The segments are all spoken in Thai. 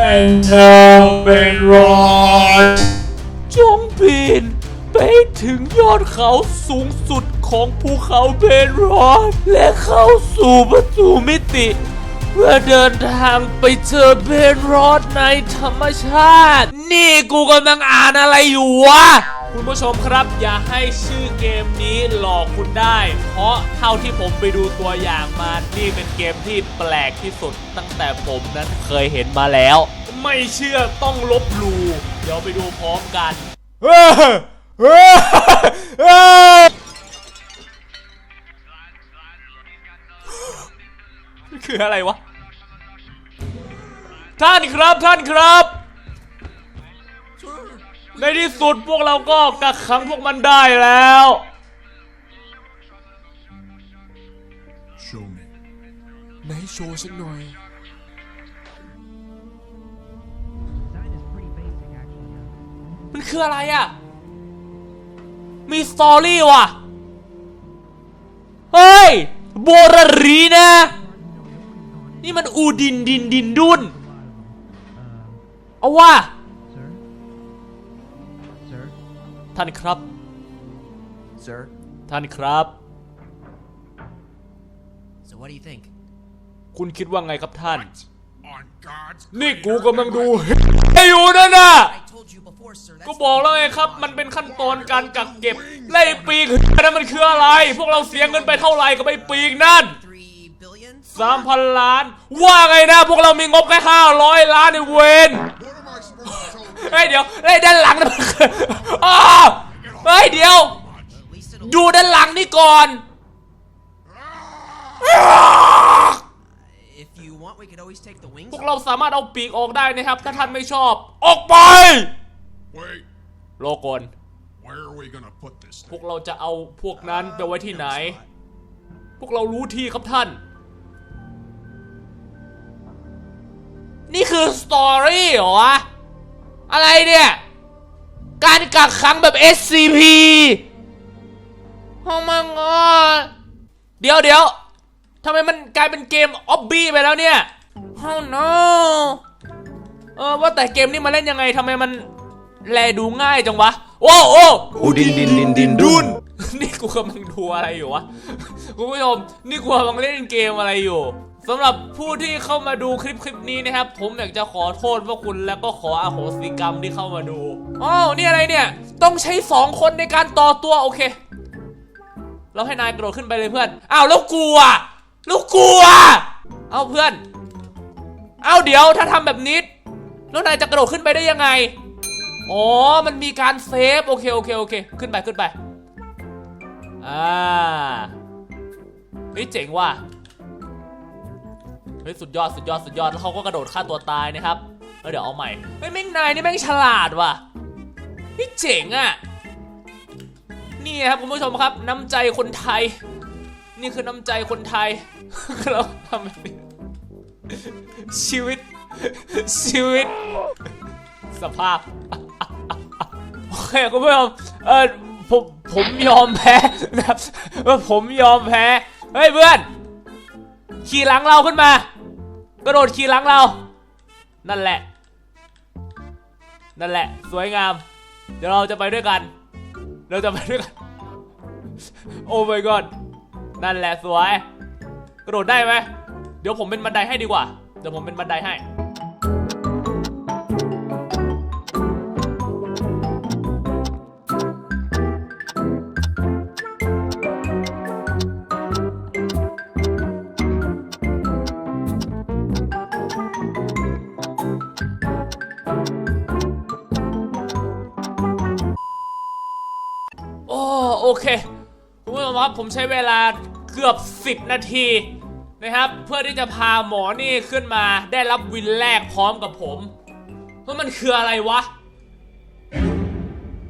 ให้เธอเป็นรอยจงปีนไปถึงยอดเขาสูงสุดของภูเขาเบนรอนและเข้าสู่ประตูมิติ เพื่อเดินทางไปเจอเบนรอดในธรรมชาติ นี่กูกำลังอ่านอะไรอยู่วะ คุณผู้ชมครับ อย่าให้ชื่อเกมนี้หลอกคุณได้ เพราะเท่าที่ผมไปดูตัวอย่างมานี่เป็นเกมที่แปลกที่สุด ตั้งแต่ผมนั้นเคยเห็นมาแล้ว ไม่เชื่อต้องลบหลู่เดี๋ยวไปดูพร้อมกันคืออะไรวะ ท่านครับท่านครับ ในที่สุดพวกเราก็กักขังพวกมันได้แล้ว Show me. ไหนโชว์สักหน่อย มันคืออะไรอะ มีสตอรี่ว่ะ เฮ้ยโบรารีนะ นี่มันอูดินดินดินดุนเอาว่า ท่านครับ Sir? ท่านครับ So what do you think? คุณคิดว่าไงครับท่าน On God's นี่ green กู earth กำลังดู have ให้อยู่นั่นน่ะ I told you before, sir. ก็บอกแล้วไงครับ มันเป็นขั้นตอนการกักเก็บไล่ปีกนั่นมันคืออะไร พวกเราเสียเงินไปเท่าไหร่กับไอ้ปีกนั่น Three billion? สามพันล้าน ว่าไงนะ พวกเรามีงบแค่ห้าร้อยล้านในเวน What am I supposed to tell you? เฮ้ยเดี๋ยวเฮ้ยด้านหลังนั่นมันคืออ้าวเฮ้ยเดี๋ยว At least it'll. ดูด้านหลังนี่ก่อน If you want, we could always take the wings พวก off. เราสามารถเอาปีกออกได้นะครับ ถ้าท่านไม่ชอบ ออกไป Wait, โลกอน where are we gonna put this พวก thing? เราจะเอาพวกนั้นไปไว้ที่ไหน พวกเรารู้ที่ครับท่าน นี่คือสตอรี่เหรอวะ อะไรเนี่ย การกักขังแบบ SCP โอ้มังอเดี๋ยวเดี๋ยวทำไมมันกลายเป็นเกมออบบี้ไปแล้วเนี่ย Oh no เออว่าแต่เกมนี้มาเล่นยังไงทำไมมันแลดูง่ายจังวะ โอ้โอ้อูดินดินดินดินดุนนี่กูกำลังดูอะไรอยู่วะ คุณผู้ชม นี่กูกำลังเล่นเกมอะไรอยู่ สำหรับผู้ที่เข้ามาดูคลิปคลิปนี้นะครับ ผมอยากจะขอโทษพวกคุณแล้วก็ขออโหสิกรรมที่เข้ามาดูอ้าวนี่อะไรเนี่ย ต้องใช้สองคนในการต่อตัวโอเค เราให้นายกระโดดขึ้นไปเลยเพื่อนอ้าวแล้วกูอะแล้วกูอะเอาเพื่อนเอาเดี๋ยวถ้าทำแบบนี้แล้วนายจะกระโดดขึ้นไปได้ยังไงอ๋อมันมีการเซฟโอเคโอเคโอเค ขึ้นไปขึ้นไปอ่าเฮ้ยเจ๋งว่ะ ฮ้ยสุดยอดสุดยอดสุดยอดแล้วเขาก็กระโดดฆ่าตัวตายนะครับเดี๋ยวเอาใหม่เฮ้ยแม่งนายนี่แม่งฉลาดว่ะนี่เจ๋งอะนี่ครับคุณผู้ชมครับ น้ำใจคนไทย นี่คือน้ำใจคนไทยเราทำแบบนี้ชีวิต ชีวิต สภาพโอเคคุณผู้ชมเออผมผมยอมแพ้นะครับเออผมยอมแพ้ เฮ้ยเพื่อน ขี่หลังเราขึ้นมา ระโดดขี่หลังเรา นั่นแหละ นั่นแหละ สวยงาม เดี๋ยวเราจะไปด้วยกัน เราจะไปด้วยกัน โอ้ my god นั่นแหละสวย กระโดดได้ไหม เดี๋ยวผมเป็นบันไดให้ดีกว่า เดี๋ยวผมเป็นบันไดให้ อ้โอเคคุณผู้ชมครับผมใช้เวลาเกือบ 10 นาทีนะครับเพื่อที่จะพาหมอนี่ขึ้นมาได้รับวินแรกพร้อมกับผมว่ามันคืออะไรวะ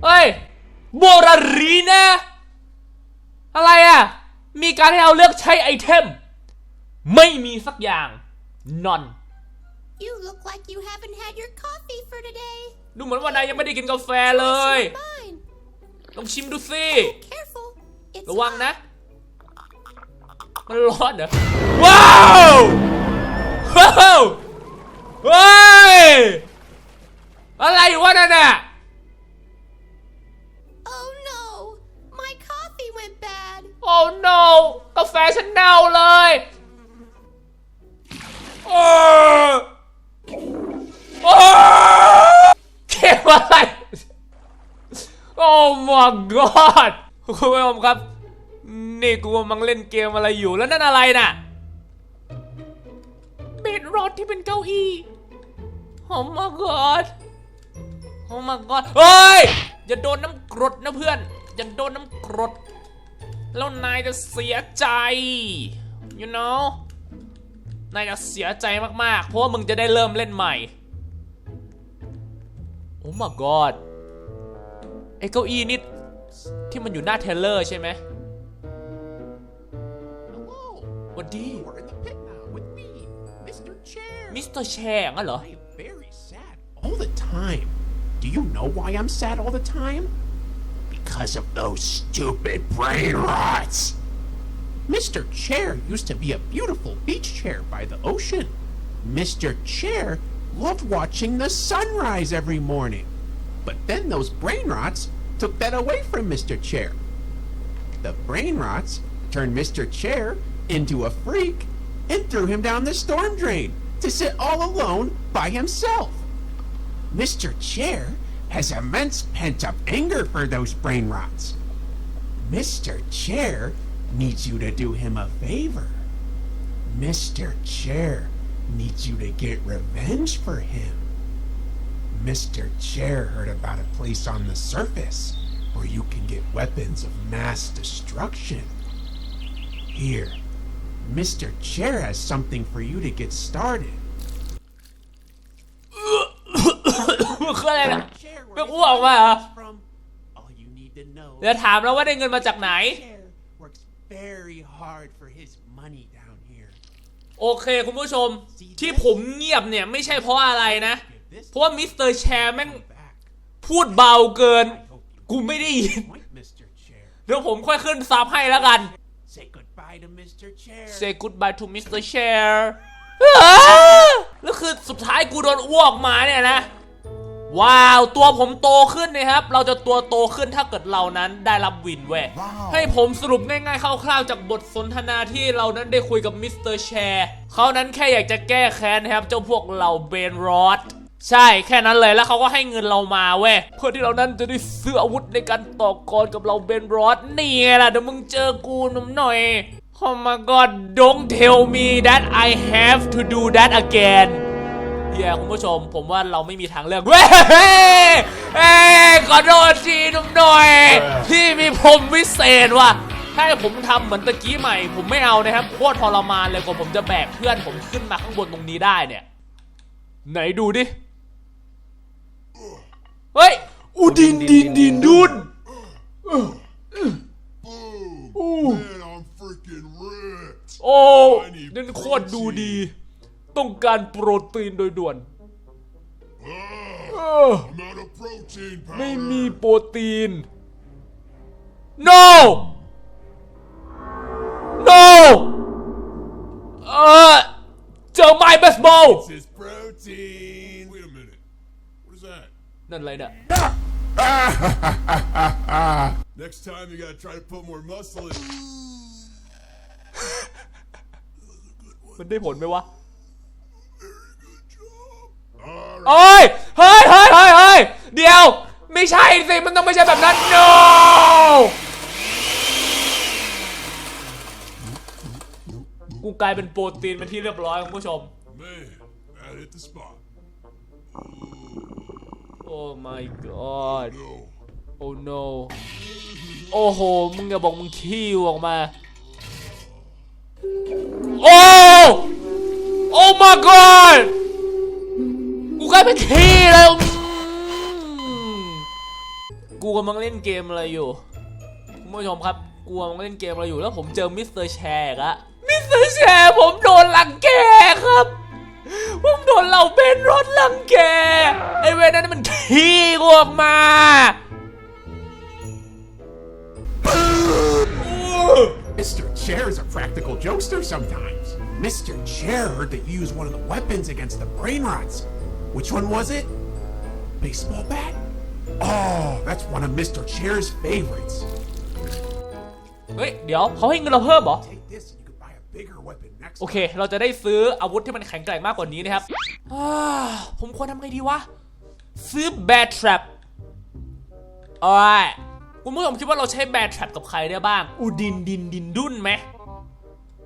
เฮ้ยโบรารีนะอะไรอะ่ะมีการให้เราเลือกใช้ไอเทม ไม่มีสักอย่าง none You look like you haven't had your coffee for today. ดูเหมือนว่านายยังไม่ได้กินกาแฟเลย Mine. ลองชิมดูสิ Careful. It's ระวัง hot. นะ มันร้อนเหรอ ว้าว ว้าวเฮ้ย อะไรวะนั่นน่ะ Oh no! My coffee went bad. โอ้ no กาแฟฉันเน่าเลยโอ้โอ้เกมอะไร โอ้ my god คุณผู้ชมครับ นี่กูกำลังเล่นเกมอะไรอยู่แล้วนั่นอะไรน่ะเบดรอดที่เป็นเก้าอี้โอ้ my god โอ้ my god เฮ้ย อย่าโดนน้ำกรดนะเพื่อน อย่าโดนน้ำกรด แล้วนายจะเสียใจ you know นายจะเสียใจมากๆ เพราะว่ามึงจะได้เริ่มเล่นใหม่ โอ้ my god ไอ้เก้าอี้นี่ที่มันอยู่หน้าเทรลเลอร์ใช่ไหม Hello. หวัดดี You are in the pit now with me, Mr. Chair. มิสเตอร์แชร์งั้นเหรอ I am very sad all the time. Do you know why I'm sad all the time? Because of those stupid brain rots. Mr. Chair used to be a beautiful beach chair by the ocean. Mr. Chair loved watching the sunrise every morning. But then those brain rots took that away from Mr. Chair. The brain rots turned Mr. Chair into a freak and threw him down the storm drain to sit all alone by himself. Mr. Chair has immense pent up anger for those brain rots. Mr. Chair needs you to do him a favor. Mr. Chair needs you to get revenge for him. Mr. Chair heard about a place on the surface where you can get weapons of mass destruction. Here, Mr. Chair has something for you to get started. มันคืออะไรนะ Chair, where ไม่อ้วกมาเหรอ it's from, all you need to know เดี๋ยวถามแล้วว่าได้เงินมาจากไหน Chair works very hard for his money down here. โอเคคุณผู้ชม ที่ผมเงียบเนี่ยไม่ใช่เพราะอะไรนะ Give this เพราะว่ามิสเตอร์แชร์แม่ง back. พูดเบาเกิน I hope you กูไม่ได้ยิน point, Mr. Chair. เดี๋ยวผมค่อยขึ้นซับให้แล้วกัน Say goodbye to Mr. Chair. Say goodbye to Mr. Chair แล้วคือสุดท้ายกูโดนอ้วกมาเนี่ยนะ ว้าวตัวผมโตขึ้นนะครับ เราจะตัวโตขึ้นถ้าเกิดเรานั้นได้รับวินเว้ย ให้ผมสรุปง่ายๆคร่าวๆจากบทสนทนาที่เรานั้นได้คุยกับมิสเตอร์แชร์เขานั้นแค่อยากจะแก้แค้นนะครับ เจ้าพวกเราเบนรอด ใช่แค่นั้นเลยแล้วเขาก็ให้เงินเรามาเว้ยเพื่อที่เรานั้นจะได้ซื้ออาวุธในการต่อกรกับเราเบนรอดนี่ไงล่ะเดี๋ยวมึงเจอกูหนุ่มหน่อย Oh my god don't tell me that I have to do that again เฮียคุณผู้ชมผมว่าเราไม่มีทางเลือกเว้ยเอ้ยขอโทษทีหนุ่มหน่อย ที่มีผมวิเศษว่ะถ้าให้ผมทำเหมือนตะกี้ใหม่ ผมไม่เอานะครับโคตรทรมานเลยกว่าผมจะแบกเพื่อนผมขึ้นมาข้างบนตรงนี้ได้เนี่ย ไหนดูดิ เฮ้ย อูดินดินดินดุน Boo! Man, I'm freaking ripped. โอ้นั่นโคตรดูดี ต้องการโปรตีนโดยด่วน Ah, เออ I'm out of protein powder. ไม่มีโปรตีน no no เออเจอไม้เบสบอล This is protein. นั่นอะไรเนี่ย Next time you gotta try to put more muscle in. มันได้ผลไหมวะ Alright. โอ้ย เฮ้ยเฮ้ยเฮ้ยเฮ้ยเดี๋ยว ไม่ใช่สิ มันต้องไม่ใช่แบบนั้น no กูกลายเป็นโปรตีนเป็นที่เรียบร้อยคุณผู้ชม Man, that hit the spot. Oh my god Oh no โอ้โห มึงอย่าบอกมึงขี้ออกมา โอ้ Oh my god กูกลายเป็นขี้แล้วกูกำลังเล่นเกมอะไรอยู่คุณผู้ชมครับ กูกำลังเล่นเกมอะไรอยู่แล้วผมเจอมิสเตอร์แชร์อะมิสเตอร์แชร์ผมโดนลังแกครับ ผมโดนเราเป็นรถลังแก ไอเวรนั้นมันขี้กูออกมา Mr. Chair is a practical jokester sometimes. Mr. Chair heard that you used one of the weapons against the brain rots. Which one was it? Baseball bat? Oh, that's one of Mr. Chair's favorites. เฮ้ย เดี๋ยวเขาให้เงินเราเพิ่มเหรอ Take this and you could buy a bigger weapon next โอเค เราจะได้ซื้ออาวุธที่มันแข็งแกร่งมากกว่านี้นะครับอ่าผมควรทำไงดีวะ ซื้อ Bear Trap โอ้ยคุณผู้ชมคิดว่าเราใช้ Bear Trap กับใครได้บ้าง อูดินดินดินดุนไหม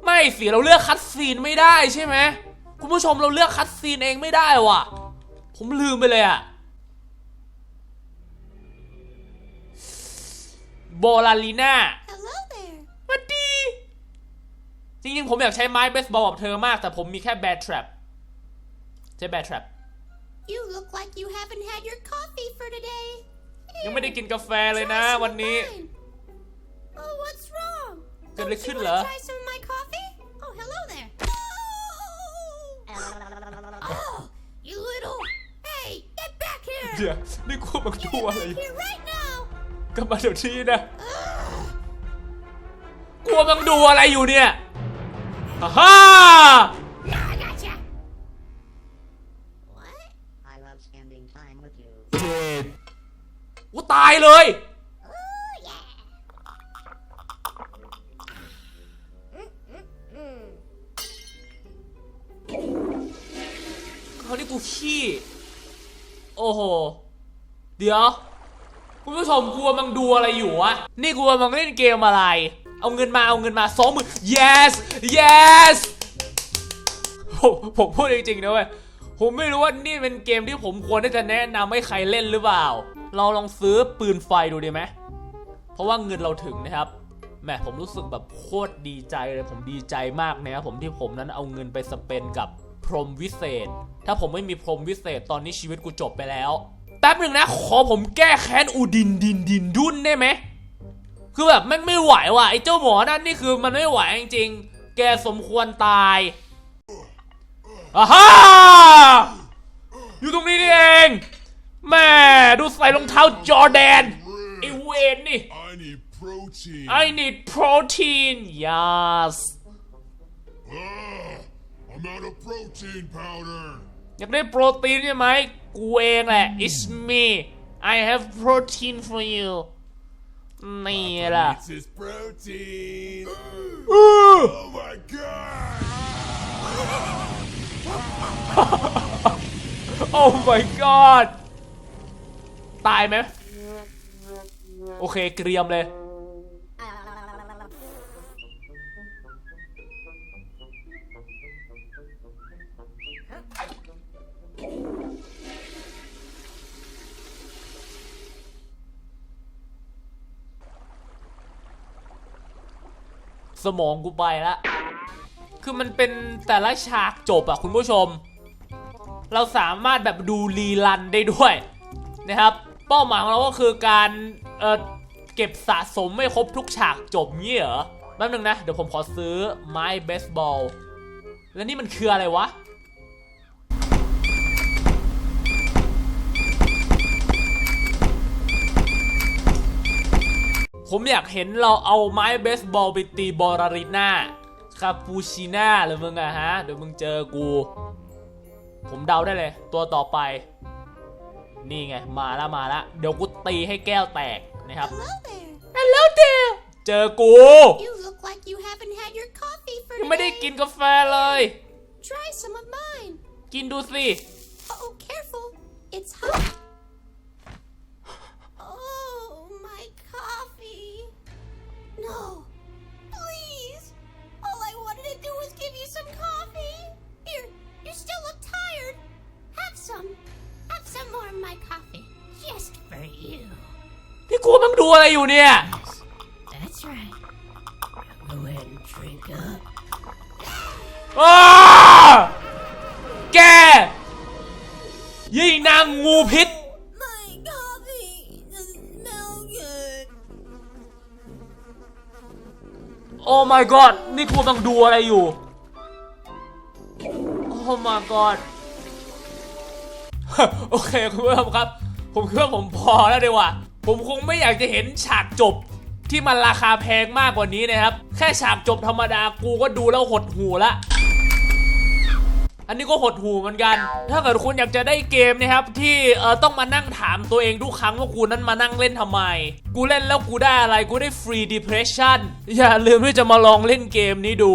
ไม่สิเราเลือกคัดซีนไม่ได้ใช่ไหม คุณผู้ชมเราเลือกคัดซีนเองไม่ได้ว่ะ ผมลืมไปเลยอะโบลาลีน่า Hello there. สวัสดี จริงๆผมอยากใช้ไม้เบสบอลกับเธอมาก แต่ผมมีแค่แบททรั p ใช้แบททรั p You look like you haven't had your coffee for today. ยังไม่ได้กินกาแฟเลยนะ Try some วัน of นี้ mine. Oh, what's wrong? เกิดอะไร Don't ขึ้น you เหรอ wanna try some of my coffee? Oh, hello there. Oh, you little. Hey, get back เดี๋ here. ยวนี่กูมันดู Get อะไร back here right now. กลับมาเดี๋ยวนี้นะกลัวมันดูอะไรอยู่เนี่ย ฮ่าฮ่า Now I gotcha. What? I love spending time with you. กูตายเลย Oh, yeah. เขาที่กูขี้ โอ้โห เดี๋ยว คุณผู้ชมกลัวมังดูอะไรอยู่วะ นี่กลัวมังเล่นเกมอะไร เอาเงินมา เอาเงินมาสองหมื่น yes yes ผมผมพูดจริงๆนะเว้ยผมไม่รู้ว่านี่เป็นเกมที่ผมควรที่จะแนะนำให้ใครเล่นหรือเปล่า เราลองซื้อปืนไฟดูดีไหม เพราะว่าเงินเราถึงนะครับแหมผมรู้สึกแบบโคตรดีใจเลยผมดีใจมากนะครับผมที่ผมนั้นเอาเงินไปสเปนกับพรหมวิเศษ ถ้าผมไม่มีพรหมวิเศษตอนนี้ชีวิตกูจบไปแล้ว แป๊บหนึ่งนะ ขอผมแก้แค้นอูดินดินดินดุนได้ไหม คือแบบม่งไม่ไหวว่ะไอ้เจ้าหมอนั่นนี่คือมันไม่ไหวจริงๆ แกสมควรตายอาฮ่าอยู่ตรงนี้นี่เองแม่ดูใส่รองเท้าจอแดนไอเวนนี่ I need protein yes I'm out of protein powder อยากได้โปรตีนใช่ไหมกูเองแหละ it's me I have protein for you นี่ล่ะ It's his protein. อื้อ Oh my god. oh my god ตายไหม โอเค เกรียมเลย สมองกูไปละคือมันเป็นแต่ละฉากจบอะคุณผู้ชม เราสามารถแบบดูรีลันได้ด้วยนะครับ เป้าหมายของเราก็คือการเออเก็บสะสมไม่ครบทุกฉากจบงี้เหรอแป๊บนึงนะ เดี๋ยวผมขอซื้อไม้เบสบอล แล้วนี่มันคืออะไรวะ ผมอยากเห็นเราเอาไม้เบสบอลไปตีบอลาริน่าคาปูชิน่าหรือมึงอะฮะ เดี๋ยวมึงเจอกู ผมเดาได้เลย ตัวต่อไป นี่ไง มาแล้วมาแล้วเดี๋ยวกูตีให้แก้วแตกนะครับ Hello there. ฮัลโหลเดลเจอกู You look like you haven't had your coffee for ยังไม่ได้ today. กินกาแฟเลย Try some of mine. กินดูสิ Oh, careful. It's hot. No. Please. All I wanted to do was give you some coffee. Here, you still look tired. Have some. Have some more of my coffee. Just for you. พี่กูมึงดูอะไรอยู่เนี่ย That's right. Go ahead and drink up. อ้าแกยี่นางงูพิษ โอ้ my god นี่กูกำลังดูอะไรอยู่ โอ้ my god โอเคคุณผู้ชมครับ ผมคิดว่าผมพอแล้วดีกว่า ผมคงไม่อยากจะเห็นฉากจบที่มันราคาแพงมากกว่านี้นะครับ แค่ฉากจบธรรมดากูก็ดูแล้วหดหูละ อันนี้ก็หดหูเหมือนกัน ถ้าเกิดคุณอยากจะได้เกมนะครับที่เออต้องมานั่งถามตัวเองทุกครั้งว่ากูนั้นมานั่งเล่นทำไม กูเล่นแล้วกูได้อะไร กูได้ฟรีดิเพรสชั o n อย่าลืมที่จะมาลองเล่นเกมนี้ดู